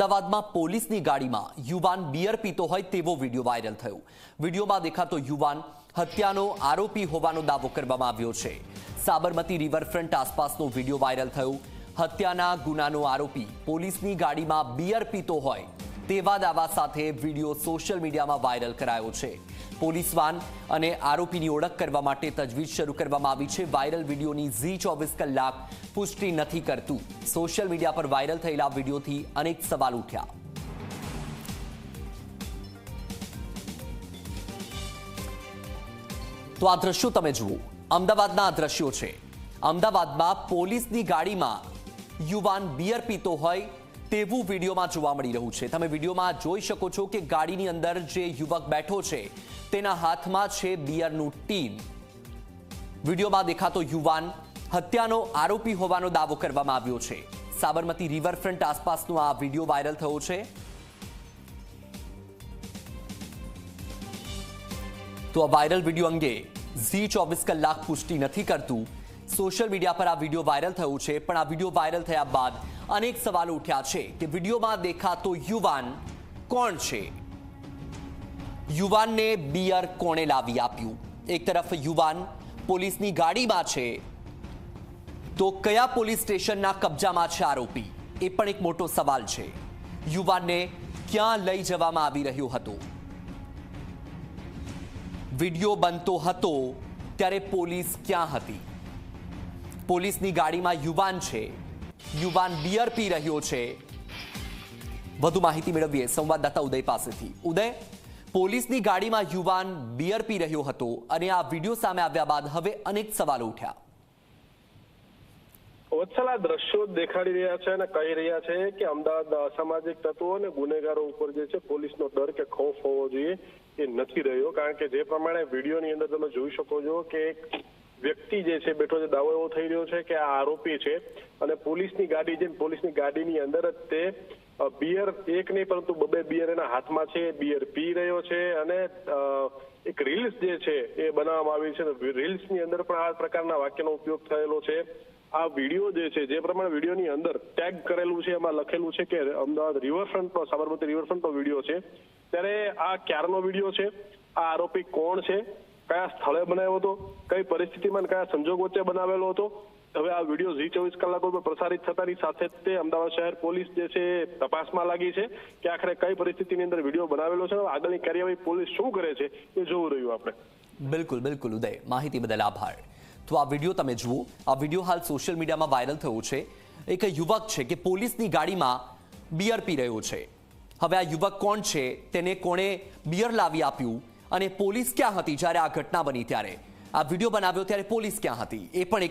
અમદાવાદમાં પોલીસની ગાડીમાં યુવાન બિયર પીતો હોય તેવો વીડિયો વાયરલ થયો. વિડીયોમાં દેખાતો યુવાન હત્યાનો આરોપી હોવાનો દાવો કરવામાં આવ્યો છે. સાબરમતી રિવરફ્રન્ટ આસપાસનો વીડિયો વાયરલ થયો. હત્યાના ગુનાનો આરોપી પોલીસની ગાડીમાં બિયર પીતો હોય તેવા દાવા સાથે વીડિયો સોશિયલ મીડિયામાં વાયરલ કરાયો છે. પોલીસ વાન અને આરોપીની ઓળખ કરવા માટે તજવીજ શરૂ કરવામાં આવી છે. વાયરલ વિડીયોની ઝી ચોવીસ કલાક પુષ્ટિ નથી કરતું. સોશિયલ મીડિયા પર વાયરલ થયેલા વિડીયોથી અનેક સવાલ ઉઠ્યા. તો આ દ્રશ્યો તમે જુઓ. અમદાવાદના આ દ્રશ્યો છે. અમદાવાદમાં પોલીસની ગાડીમાં યુવાન બિયર પીતો હોય તેવું વિડીયોમાં જોવા મળી રહ્યું છે. તમે વિડીયોમાં જોઈ શકો છો કે ગાડીની અંદર જે યુવક બેઠો છે, તેના હાથમાં છે બિયરનું ટીન. વિડીયોમાં દેખાતો યુવાન હત્યાનો આરોપી હોવાનો દાવો કરવામાં આવ્યો છે. સાબરમતી રિવરફ્રન્ટ આસપાસનો આ વીડિયો વાયરલ થયો છે. તો આ વાયરલ વીડિયો અંગે ઝી ચોવીસ કલાક પુષ્ટિ નથી કરતું. સોશિયલ મીડિયા પર આ વીડિયો વાયરલ થયો છે, પણ આ વીડિયો વાયરલ થયા બાદ અનેક સવાલો ઉઠ્યા છે કે વિડીયોમાં દેખાતો યુવાન કોણ છે? યુવાનને બિયર કોણે લાવી આપ્યું? એક તરફ યુવાન પોલીસની ગાડીમાં છે, તો કયા પોલીસ સ્ટેશનના કબજામાં છે આરોપી? એ પણ એક મોટો સવાલ છે. યુવાનને ક્યાં લઈ જવામાં આવી રહ્યો હતો? વીડિયો બનતો હતો ત્યારે પોલીસ ક્યાં હતી? પોલીસની ગાડીમાં યુવાન છે. યુવાન બિયર પી રહ્યો છે. વધુ માહિતી મેળવીએ સંવાદદાતા ઉદય પાસેથી. ઉદય, પોલીસની ગાડીમાં યુવાન બિયર પી રહ્યો હતો અને આ વીડિયો સામે આવ્યા બાદ હવે અનેક સવાલો ઉઠ્યા. વત્સલા દ્રશ્યો દેખાડી રહ્યા છે અને કહી રહ્યા છે કે અમદાવાદ અસામાજિક તત્વો અને ગુનેગારો ઉપર જે છે પોલીસનો ડર કે ખોફ હોવો જોઈએ એ નથી રહ્યો. કારણ કે જે પ્રમાણે વિડીયોની અંદર તમે જોઈ શકો છો કે એક વ્યક્તિ જે છે બેઠો છે, દાવો એવો થઈ રહ્યો છે કે આ આરોપી છે અને પોલીસની ગાડી છે પોલીસની ગાડીની અંદર જ તે બિયર એક નહીં, પરંતુ બબે બિયર એના હાથમાં છે, બિયર પી રહ્યો છે અને એક રીલ્સ જે છે એ બનાવવામાં આવી છે. રીલ્સની અંદર પણ આ પ્રકારના વાક્યનો ઉપયોગ થયેલો છે. આ વીડિયો જે છે, જે પ્રમાણે વિડીયોની અંદર ટેગ કરેલું છે, એમાં લખેલું છે કે અમદાવાદ રિવરફ્રન્ટનો સાબરમતી રિવરફ્રન્ટનો વીડિયો છે. ત્યારે આ ક્યારનો વીડિયો છે? આ આરોપી કોણ છે? કયા સ્થળે બનાવ્યો હતો, કઈ પરિસ્થિતિમાં કયા સંજોગ વચ્ચે બનાવેલો હતો, હવે આ વીડિયો ઝી ચોવીસ કલાકો પર પ્રસારિત થતાની સાથે જ તે અમદાવાદ શહેર પોલીસ જે છે તપાસમાં લાગી છે કે આખરે કઈ પરિસ્થિતિની અંદર વીડિયો બનાવેલો છે આગળની કાર્યવાહી પોલીસ શું કરે છે એ જોવું રહ્યું આપણે. બિલકુલ બિલકુલ, ઉદય. માહિતી બદલ આભાર. તો આ વીડિયો તમે જુઓ. આ વીડિયો હાલ સોશિયલ મીડિયામાં વાયરલ થયો છે. એક યુવક છે કે પોલીસની ગાડીમાં બિયર પી રહ્યો છે. હવે આ યુવક કોણ છે? તેને કોણે બિયર લાવી આપ્યું? અને પોલીસ ક્યાં હતી? જ્યારે આ ઘટના બની ત્યારે. આ વીડિયો બનાવ્યો ત્યારે પોલીસ ક્યાં હતી? એ પણ એક